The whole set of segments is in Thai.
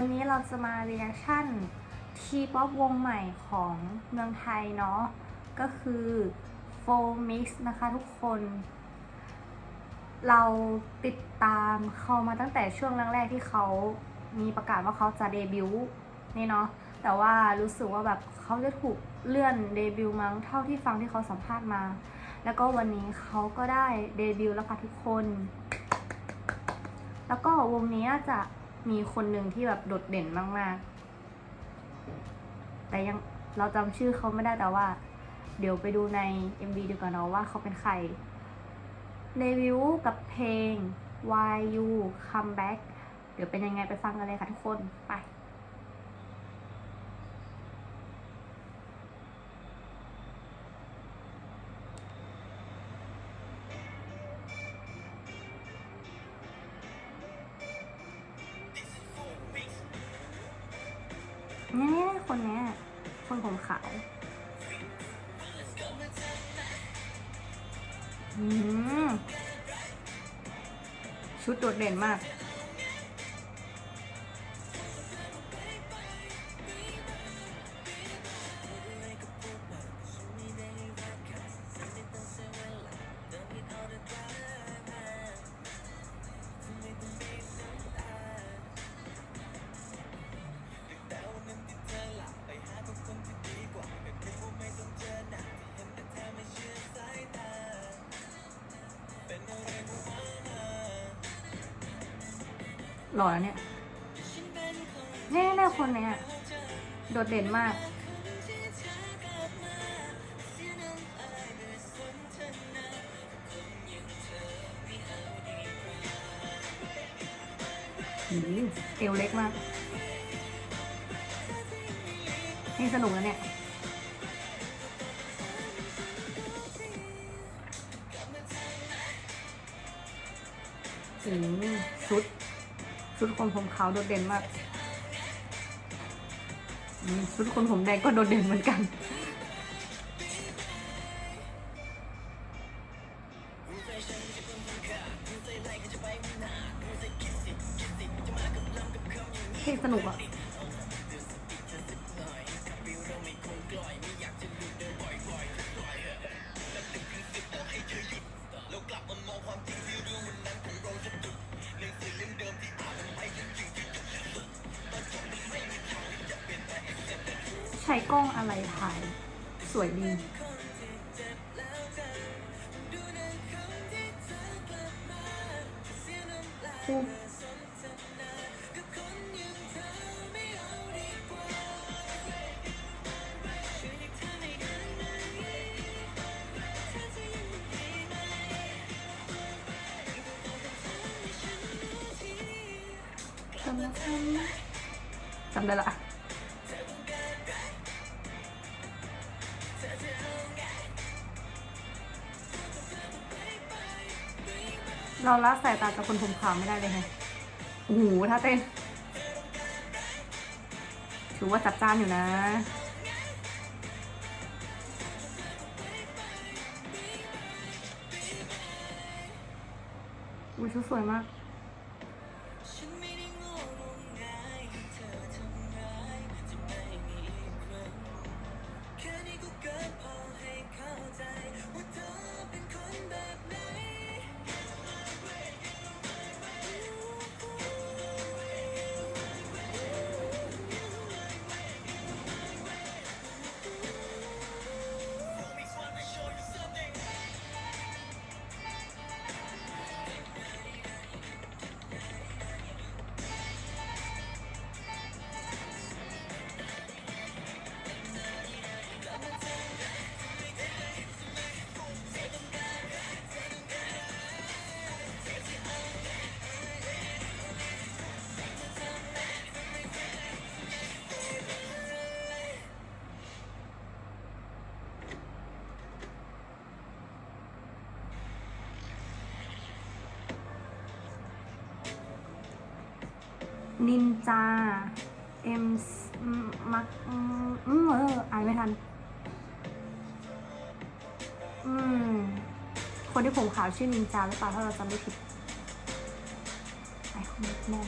วันนี้เราจะมาเรีแอคชั่นทีป๊อปวงใหม่ของเมืองไทยเนาะ ก็คือ f o Mix นะคะทุกคน เราติดตามเขามาตั้งแต่ช่วงแรกๆที่เขามีประกาศว่าเขาจะเดบิวต์นี่เนาะ แต่ว่ารู้สึกว่าแบบเขาจะถูกเลื่อนเดบิวต์มั้งเท่าที่ฟังที่เขาสัมภาษณ์มา แล้วก็วันนี้เขาก็ได้เดบิวต์แล้วค่ะทุกคน แล้วก็วงนี้จะ มีคนหนึ่งที่แบบโดดเด่นมากๆ แต่ยังเราจำชื่อเขาไม่ได้แต่ว่า เดี๋ยวไปดูใน MV ดีกว่าเนาะว่าเขาเป็นใครรีวิวกับเพลง Why You Come Back เดี๋ยวเป็นยังไงไปฟังกันเลยค่ะทุกคนไป นี่ยคนเนี้ยคนผมขาวชุดโดดเด่นมาก หล่อแล้วเนี่ยแน่ๆคนเนี้ยโดดเด่นมาก เอวเล็กมาก นี่สนุกแล้วเนี่ยอืมชุด ชุดคนผมขาวโดดเด่นมากชุดคนผมแดงก็โดดเด่นเหมือนกัน เพลงสนุกอะ ช้กล้องอะไรถ่าย สวยดี จำได้จำได้ละ เราละสายตาจากคนผมขาวไม่ได้เลยไงโอ้โหถ้าเต้น ถือว่าจัดจ้านอยู่นะ อุ้ยชุดสวยมาก นินจา เอ็มมักอืมเอออ่านไม่ทัน อืม คนที่ผมขาวชื่อนินจาหรือเปล่าถ้าเราจำไม่ผิดไอคอนมอง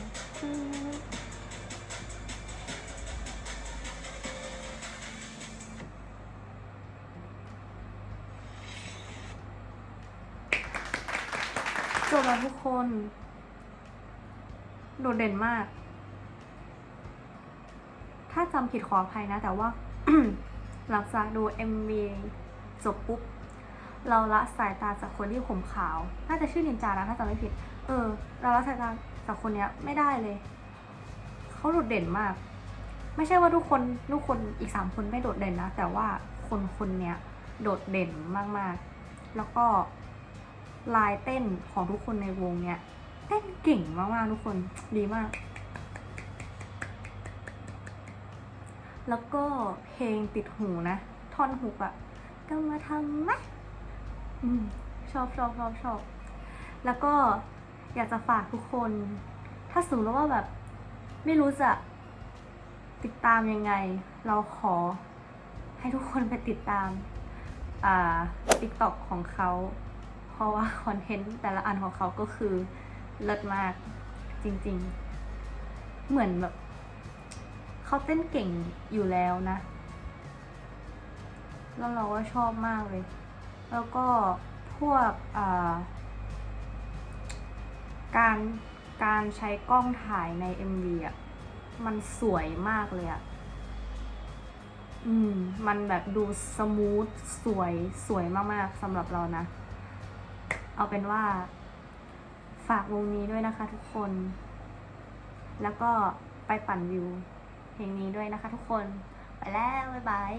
จบแล้วทุกคน โดดเด่นมาก จำผิดขออภัยนะ แต่ว่า หลังจากดู MV จบปุ๊บ เราละสายตาจากคนที่ผมขาว น่าจะชื่อนินจานะถ้าจำไม่ผิด เออ เราละสายตาจากคนเนี้ยไม่ได้เลย เขาโดดเด่นมาก ไม่ใช่ว่าทุกคนทุกคนอีกสามคนไม่โดดเด่นนะ แต่ว่าคนคนเนี้ยโดดเด่นมากๆ แล้วก็ลายเต้นของทุกคนในวงเนี้ยเต้นเก่งมากๆทุกคนดีมาก แล้วก็เพลงติดหูนะ ท่อนฮุกอะก็มาทำไหมชอบชอบชอบชอบ แล้วก็อยากจะฝากทุกคน ถ้าสมมติว่าแบบ ไม่รู้จะติดตามยังไง เราขอให้ทุกคนไปติดตาม อ่าติ๊กต็อกของเขา เพราะว่าคอนเทนต์แต่ละอันของเขาก็คือเลิศมากจริงๆ เหมือนแบบ เขาเต้นเก่งอยู่แล้วนะ แล้วเราก็ชอบมากเลย แล้วก็พวกการการใช้กล้องถ่ายใน MV อะ มันสวยมากเลยอะ อืม มันแบบดูสมูทสวยสวยมากๆสำหรับเรานะ เอาเป็นว่า ฝากวงนี้ด้วยนะคะทุกคน แล้วก็ไปปั่นวิว เพลงนี้ด้วยนะคะทุกคน ไปแล้ว บ๊ายบาย